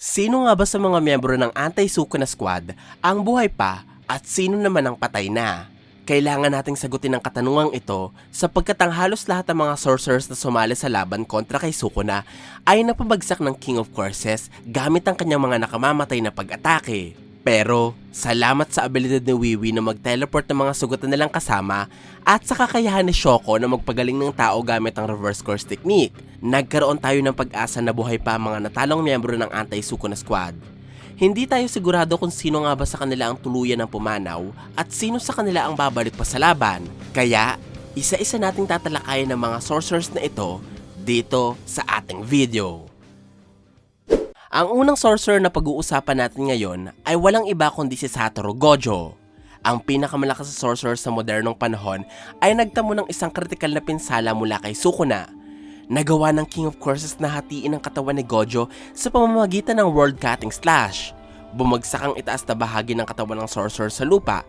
Sino nga ba sa mga miyembro ng Anti-Sukuna Squad ang buhay pa at sino naman ang patay na? Kailangan nating sagutin ang katanungang ito sapagkat ang halos lahat ng mga sorcerers na sumali sa laban kontra kay Sukuna ay napabagsak ng King of Curses gamit ang kanyang mga nakamamatay na pag-atake. Pero, salamat sa abilidad ni Wiwi na mag-teleport ng mga sugatan nilang kasama at sa kakayahan ni Shoko na magpagaling ng tao gamit ang reverse course technique, nagkaroon tayo ng pag-asa na buhay pa ang mga natalong miyembro ng Anti-Sukuna Squad. Hindi tayo sigurado kung sino nga ba sa kanila ang tuluyan ng pumanaw at sino sa kanila ang babalik pa sa laban. Kaya, isa-isa nating tatalakayin ng mga sorcerers na ito dito sa ating video. Ang unang sorcerer na pag-uusapan natin ngayon ay walang iba kundi si Satoru Gojo. Ang pinakamalakas na sorcerer sa modernong panahon ay nagtamo ng isang kritikal na pinsala mula kay Sukuna. Nagawa ng King of Curses na hatiin ang katawan ni Gojo sa pamamagitan ng World Cutting Slash. Bumagsak ang itaas na bahagi ng katawan ng sorcerer sa lupa,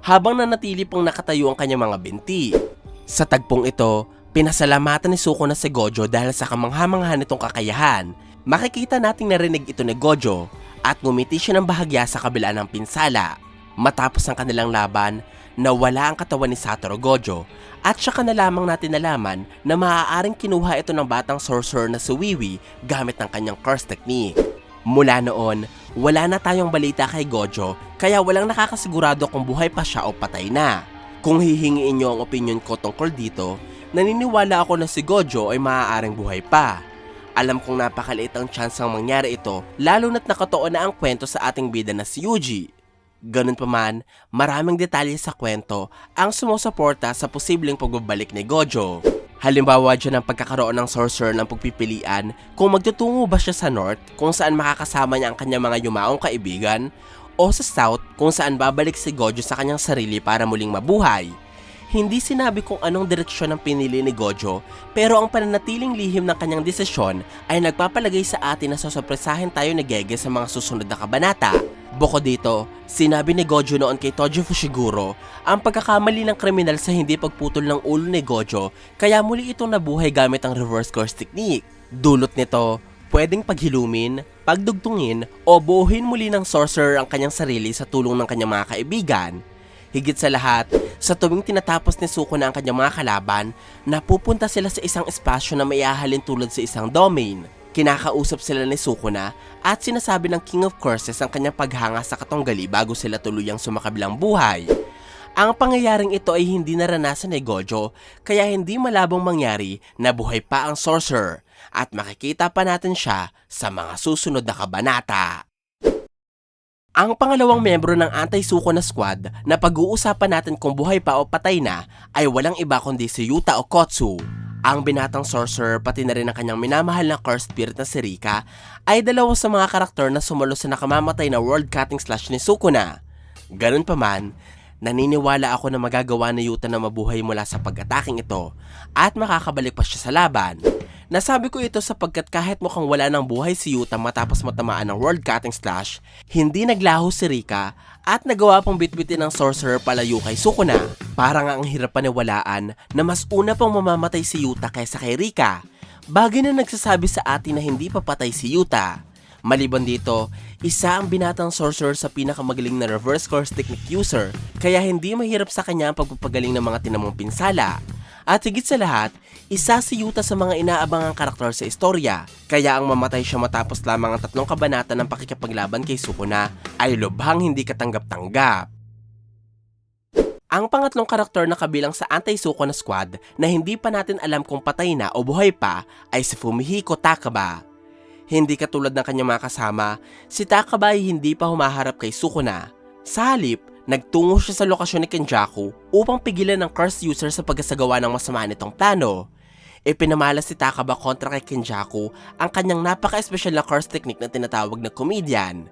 habang nanatili pang nakatayo ang kanyang mga binti. Sa tagpong ito, pinasalamatan ni Sukuna si Gojo dahil sa kamangha-mangha nitong kakayahan. Makikita nating narinig ito ni Gojo at ngumiti siya ng bahagya sa kabila ng pinsala. Matapos ang kanilang laban, nawala ang katawan ni Satoru Gojo at saka na lamang natin nalaman na maaaring kinuha ito ng batang sorcerer na si Wiwi gamit ng kanyang curse technique. Mula noon, wala na tayong balita kay Gojo kaya walang nakakasigurado kung buhay pa siya o patay na. Kung hihingiin niyo ang opinion ko tungkol dito, naniniwala ako na si Gojo ay maaaring buhay pa. Alam kong napakaliit ang tsansang mangyari ito lalo na't nakatoon na ang kwento sa ating bida na si Yuji. Ganun pa man, maraming detalye sa kwento ang sumusuporta sa posibleng pagbabalik ni Gojo. Halimbawa dyan ang pagkakaroon ng sorcerer ng pagpipilian kung magtutungo ba siya sa north kung saan makakasama niya ang kanyang mga yumaong kaibigan o sa south kung saan babalik si Gojo sa kanyang sarili para muling mabuhay. Hindi sinabi kung anong direksyon ang pinili ni Gojo, pero ang pananatiling lihim ng kanyang desisyon ay nagpapalagay sa atin na sasopresahin tayo ni Gege sa mga susunod na kabanata. Bukod dito, sinabi ni Gojo noon kay Tojo Fushiguro ang pagkakamali ng kriminal sa hindi pagputol ng ulo ni Gojo kaya muli itong nabuhay gamit ang reverse course technique. Dulot nito, pwedeng paghilumin, pagdugtungin o buuhin muli ng sorcerer ang kanyang sarili sa tulong ng kanyang mga kaibigan. Higit sa lahat, sa tuwing tinatapos ni Suko na ang kanyang mga kalaban, napupunta sila sa isang espasyo na maiahalin tulad sa isang domain. Kinakausap sila ni Sukuna at sinasabi ng King of Curses ang kanyang paghanga sa katunggali bago sila tuluyang sumakabilang buhay. Ang pangyayaring ito ay hindi naranasan ni Gojo kaya hindi malabong mangyari na buhay pa ang sorcerer at makikita pa natin siya sa mga susunod na kabanata. Ang pangalawang miyembro ng anti-suko na squad na pag-uusapan natin kung buhay pa o patay na ay walang iba kundi si Yuta Okotsu. Ang binatang sorcerer pati na rin ang kanyang minamahal na cursed spirit na si Rika ay dalawa sa mga karakter na sumalo sa nakamamatay na world cutting slash ni Sukuna. Ganun pa man, naniniwala ako na magagawa ni Yuta na mabuhay mula sa pag-ataking ito at makakabalik pa siya sa laban. Nasabi ko ito sapagkat kahit mukhang wala ng buhay si Yuta matapos matamaan ng world cutting slash, hindi naglaho si Rika at nagawa pang bitbitin ng sorcerer palayo kay Sukuna. Parang ang hirap paniwalaan na mas una pang mamamatay si Yuta kaysa kay Rika. Bagay na nagsasabi sa atin na hindi papatay si Yuta. Maliban dito, isa ang binatang sorcerer sa pinakamagaling na reverse course technique user, kaya hindi mahirap sa kanya ang pagpapagaling ng mga tinamong pinsala. At higit sa lahat, isa si Yuta sa mga inaabangang karakter sa istorya, kaya ang mamatay siya matapos lamang ang tatlong kabanata ng pakikipaglaban kay Sukuna ay lubhang hindi katanggap-tanggap. Ang pangatlong karakter na kabilang sa anti-suko na squad na hindi pa natin alam kung patay na o buhay pa ay si Fumihiko Takaba. Hindi katulad ng kanyang mga kasama, si Takaba ay hindi pa humaharap kay Sukuna. Sa halip, nagtungo siya sa lokasyon ni Kenjaku upang pigilan ng curse user sa pagkasagawa ng masama nitong plano. Ipinamalas si Takaba kontra kay Kenjaku ang kanyang napaka-espesyal na curse technique na tinatawag na comedian.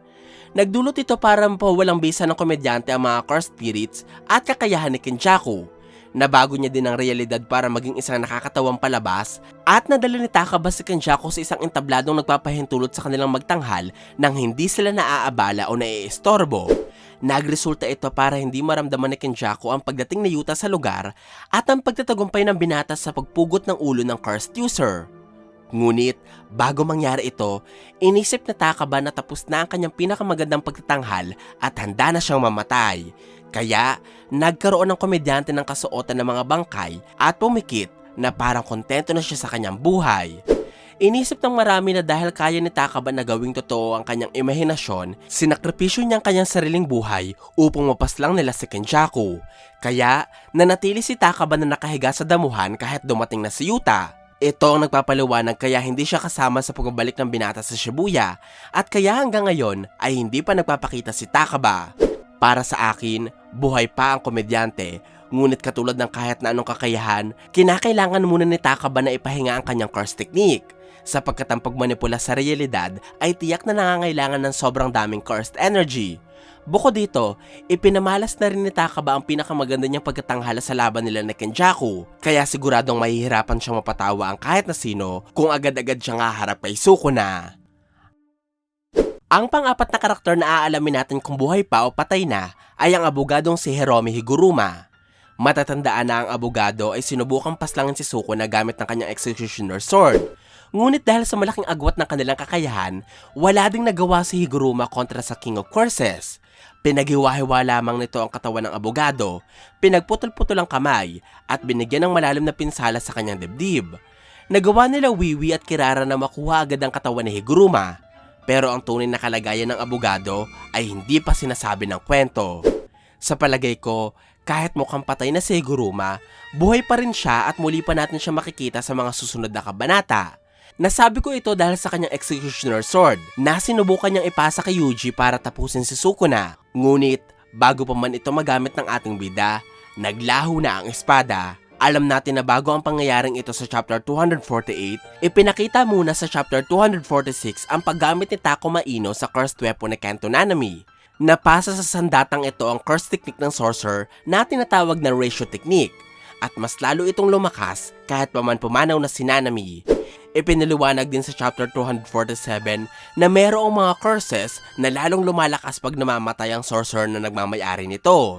Nagdulot ito para mapawalang bisa ng komedyante ang mga cursed spirits at kakayahan ni Kenjaku. Nabago niya din ang realidad para maging isang nakakatawang palabas at nadala ni Takaba si Kenjaku sa isang entabladong nagpapahintulot sa kanilang magtanghal nang hindi sila naaabala o naiistorbo. Nagresulta ito para hindi maramdaman ni Kenjaku ang pagdating ni Yuta sa lugar at ang pagtatagumpay ng binata sa pagpugot ng ulo ng cursed user. Ngunit, bago mangyari ito, inisip na Takaba na tapos na ang kanyang pinakamagandang pagtatanghal at handa na siyang mamatay. Kaya, nagkaroon ng komedyante ng kasuotan ng mga bangkay at pumikit na parang kontento na siya sa kanyang buhay. Inisip ng marami na dahil kaya ni Takaba na gawing totoo ang kanyang imahinasyon, sinakripisyo niya ang kanyang sariling buhay upang mapaslang nila si Kenjaku. Kaya, nanatili si Takaba na nakahiga sa damuhan kahit dumating na si Yuta. Ito ang nagpapaliwanag kaya hindi siya kasama sa pagbabalik ng binata sa Shibuya at kaya hanggang ngayon ay hindi pa nagpapakita si Takaba. Para sa akin, buhay pa ang komedyante, ngunit katulad ng kahit na anong kakayahan, kinakailangan muna ni Takaba na ipahinga ang kanyang curse technique sapagkat ang pagmanipula sa realidad ay tiyak na nangangailangan ng sobrang daming cursed energy. Bukod dito, ipinamalas na rin ni Takaba ang pinakamaganda niyang pagkatanghala sa laban nila ni Kenjaku, kaya siguradong mahihirapan siyang mapatawa ang kahit na sino kung agad-agad siya nga harap kay Sukuna. Ang pang-apat na karakter na aalamin natin kung buhay pa o patay na ay ang abogadong si Hiromi Higuruma. Matatandaan na ang abogado ay sinubukang paslangin si Sukuna gamit ng kanyang executioner sword. Ngunit dahil sa malaking agwat ng kanilang kakayahan, wala ding nagawa si Higuruma kontra sa King of Curses. Pinaghiwa-hiwa lamang nito ang katawan ng abogado, pinagputol-putol ang kamay, at binigyan ng malalim na pinsala sa kanyang dibdib. Nagawa nila Wiwi at Kirara na makuha agad ang katawan ni Higuruma. Pero ang tunay na kalagayan ng abogado ay hindi pa sinasabi ng kwento. Sa palagay ko, kahit mukhang patay na si Higuruma, buhay pa rin siya at muli pa natin siya makikita sa mga susunod na kabanata. Nasabi ko ito dahil sa kanyang executioner sword na sinubukan niyang ipasa kay Yuji para tapusin si Sukuna. Ngunit, bago pa man ito magamit ng ating bida, naglaho na ang espada. Alam natin na bago ang pangyayaring ito sa chapter 248, ipinakita muna sa chapter 246 ang paggamit ni Takuma Ino sa cursed weapon ni Kanto Nanami. Napasa sa sandatang ito ang curse technique ng sorcerer na tinatawag na ratio technique at mas lalo itong lumakas kahit paman pumanaw na si Nanami. Ipinaliwanag din sa chapter 247 na mayroong mga curses na lalong lumalakas pag namamatay ang sorcerer na nagmamayari nito.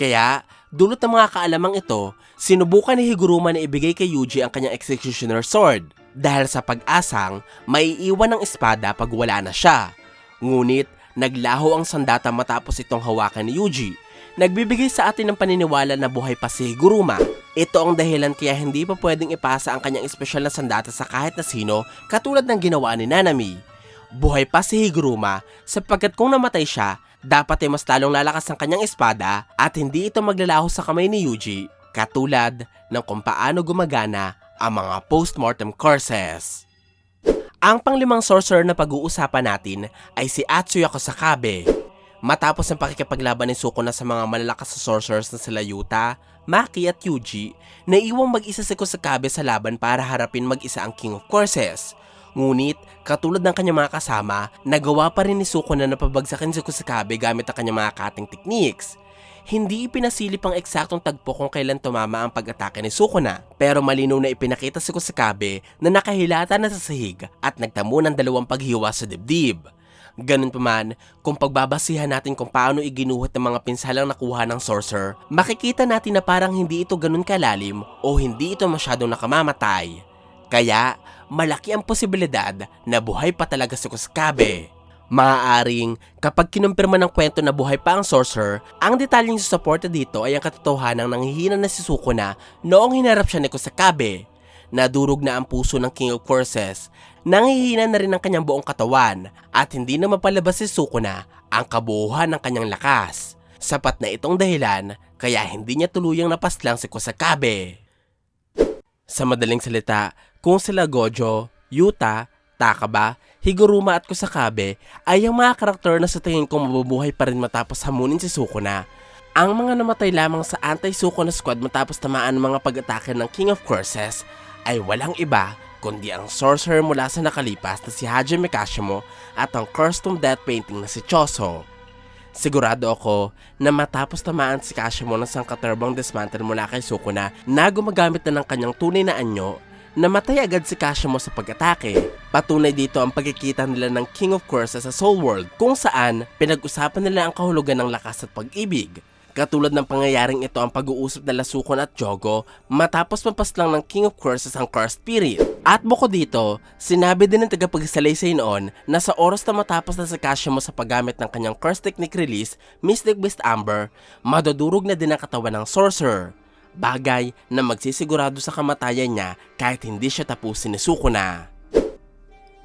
Kaya, dulot ng mga kaalamang ito, sinubukan ni Higuruma na ibigay kay Yuji ang kanyang executioner sword dahil sa pag-asang maiiwan ng espada pag wala na siya. Ngunit, naglaho ang sandata matapos itong hawakan ni Yuji. Nagbibigay sa atin ng paniniwala na buhay pa si Higuruma. Ito ang dahilan kaya hindi pa pwedeng ipasa ang kanyang espesyal na sandata sa kahit na sino katulad ng ginawa ni Nanami. Buhay pa si Higuruma sapagkat kung namatay siya, dapat ay mas lalong lalakas ang kanyang espada at hindi ito maglalaho sa kamay ni Yuji katulad ng kung paano gumagana ang mga post-mortem curses. Ang panglimang sorcerer na pag-uusapan natin ay si Atsuya Kosakabe. Matapos ang pakikipaglaban ni Sukuna sa mga malalakas na sorcerers na sila Yuta, Maki at Yuji, naiwang mag-isa si Kusakabe sa laban para harapin mag-isa ang King of Courses. Ngunit, katulad ng kanyang mga kasama, nagawa pa rin ni Sukuna na pabagsakin si Kusakabe gamit ang kanyang mga cutting techniques. Hindi ipinasilip ang eksaktong tagpo kung kailan tumama ang pag-atake ni Sukuna, pero malinaw na ipinakita si Kusakabe na nakahilata na sa sahig at nagtamo ng dalawang paghiwa sa dibdib. Ganun pa man, kung pagbabasihan natin kung paano iginuhit ng mga pinsalang nakuha ng sorcerer, makikita natin na parang hindi ito ganun kalalim o hindi ito masyadong nakamamatay. Kaya, malaki ang posibilidad na buhay pa talaga si Kuskabe. Maaaring, kapag kinumpirma ng kwento na buhay pa ang sorcerer, ang detalyeng susuporta dito ay ang katotohanan ng hihina na si Sukuna noong hinarap siya ni Kusakabe. Nadurog na ang puso ng King of Curses Nangihina na rin ang kanyang buong katawan at hindi na mapalabas si Sukuna ang kabuuhan ng kanyang lakas. Sapat na itong dahilan kaya hindi niya tuluyang napaslang si Kusakabe. Sa madaling salita, kung sila Gojo, Yuta, Takaba, Higuruma at Kusakabe ay ang mga karakter na sa tingin ko mabubuhay pa rin matapos hamunin si Sukuna. Ang mga namatay lamang sa anti-Sukuna squad matapos tamaan ng mga pag-atake ng King of Curses ay walang iba kundi ang sorcerer mula sa nakalipas na si Hajime Kashimo at ang custom death painting na si Choso. Sigurado ako na matapos tamaan si Kashimo ng sangkaterbang dismantle mula kay Sukuna na gumagamit na ng kanyang tunay na anyo, namatay agad si Kashimo sa pag-atake. Patunay dito ang pagkikita nila ng King of Curses sa Soul World kung saan pinag-usapan nila ang kahulugan ng lakas at pag-ibig. Katulad ng pangyayaring ito ang pag-uusap na Lasukon at Jogo matapos mapaslang ng King of Curses ang Cursed Spirit. At bukod dito, sinabi din ng tagapagsalaysay noon na sa oras na matapos na si Kashimo sa paggamit ng kanyang Curse Technique release, Mystic Beast Amber, madudurog na din ang katawan ng Sorcerer. Bagay na magsisigurado sa kamatayan niya kahit hindi siya tapusin ni Sukuna.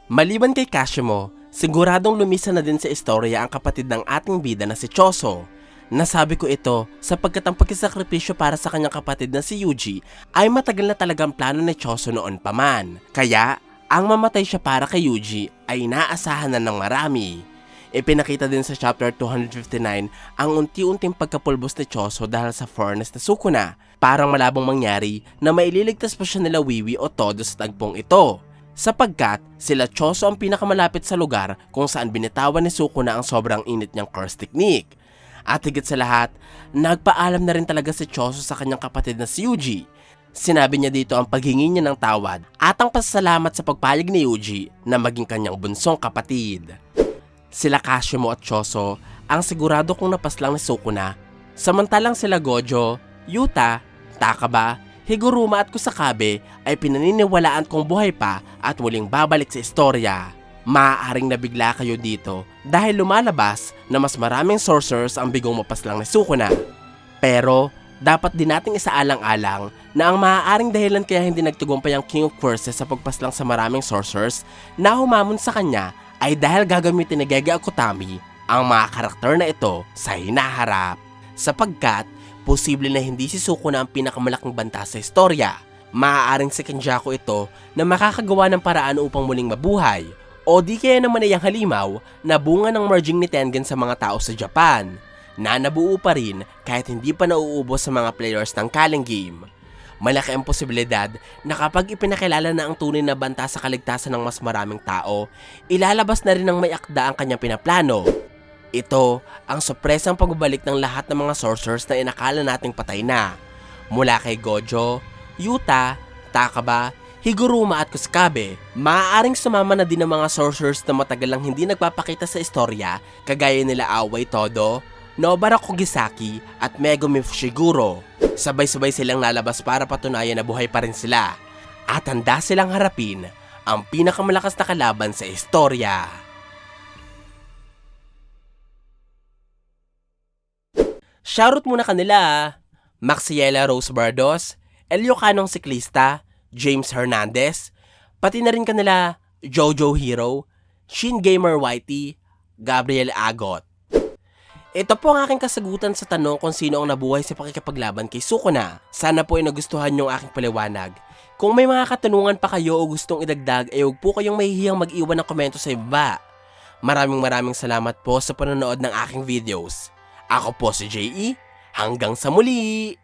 Maliban kay Kashimo, siguradong lumisa na din sa istorya ang kapatid ng ating bida na si Choso. Nasabi ko ito sapagkat ang pagkisakripisyo para sa kanyang kapatid na si Yuji ay matagal na talagang plano ni Choso noon pa man. Kaya, ang mamatay siya para kay Yuji ay inaasahan na ng marami. Ipinakita din sa chapter 259 ang unti-unting pagkapulbos ni Choso dahil sa furnace na Sukuna. Parang malabong mangyari na maililigtas pa siya nila Wiwi o Todo sa tagpong ito. Sapagkat sila Choso ang pinakamalapit sa lugar kung saan binitawan ni Sukuna ang sobrang init niyang curse technique. At higit sa lahat, nagpaalam na rin talaga si Choso sa kanyang kapatid na si Yuji. Sinabi niya dito ang paghingi niya ng tawad at ang pasasalamat sa pagpayag ni Yuji na maging kanyang bunsong kapatid. Sila Kashimo at Choso ang sigurado kong napaslang ni Sukuna, samantalang sila Gojo, Yuta, Takaba, Higuruma at Kusakabe ay pinaniniwalaan kong buhay pa at muling babalik sa istorya. Maaaring nabigla kayo dito dahil lumalabas na mas maraming sorcerers ang bigong mapaslang ni Sukuna. Pero dapat din nating isaalang-alang na ang maaaring dahilan kaya hindi nagtagumpay ang King of Curses sa pagpaslang sa maraming sorcerers na humamon sa kanya ay dahil gagamitin ni Gege Akutami ang mga karakter na ito sa hinaharap. Sapagkat posible na hindi si Sukuna ang pinakamalaking banta sa istorya. Maaaring si Kenjaku ito na makakagawa ng paraan upang muling mabuhay o di kaya naman ay ang halimaw na bunga ng merging ni Tengen sa mga tao sa Japan na nabuo pa rin kahit hindi pa nauubos sa mga players ng Kaleng Game. Malaki ang posibilidad na kapag ipinakilala na ang tunay na banta sa kaligtasan ng mas maraming tao, ilalabas na rin ng may akda ang kanyang pinaplano. Ito ang sorpresang pagbabalik ng lahat ng mga sorcerers na inakala nating patay na. Mula kay Gojo, Yuta, Takaba, Higuruma at Kuskabe, maaaring sumama na din ng mga sorcerers na matagal lang hindi nagpapakita sa istorya kagaya nila Away Todo, Nobara Kogisaki at Megumi Fushiguro. Sabay-sabay silang lalabas para patunayan na buhay pa rin sila at handa silang harapin ang pinakamalakas na kalaban sa istorya. Shoutout muna kanila Maxiela Rose Bardos, Elio Canong Siklista, James Hernandez, pati na rin kanila Jojo Hero, Shin Gamer Whitey, Gabriel Agot. Ito po ang aking kasagutan sa tanong kung sino ang nabuhay sa pakikipaglaban kay Sukuna. Sana po ay nagustuhan ang aking paliwanag. Kung may mga katanungan pa kayo o gustong idagdag, ay huwag po kayong mahihiyang mag-iwan ng komento sa iba. Maraming maraming salamat po sa panonood ng aking videos. Ako po si JE. Hanggang sa muli!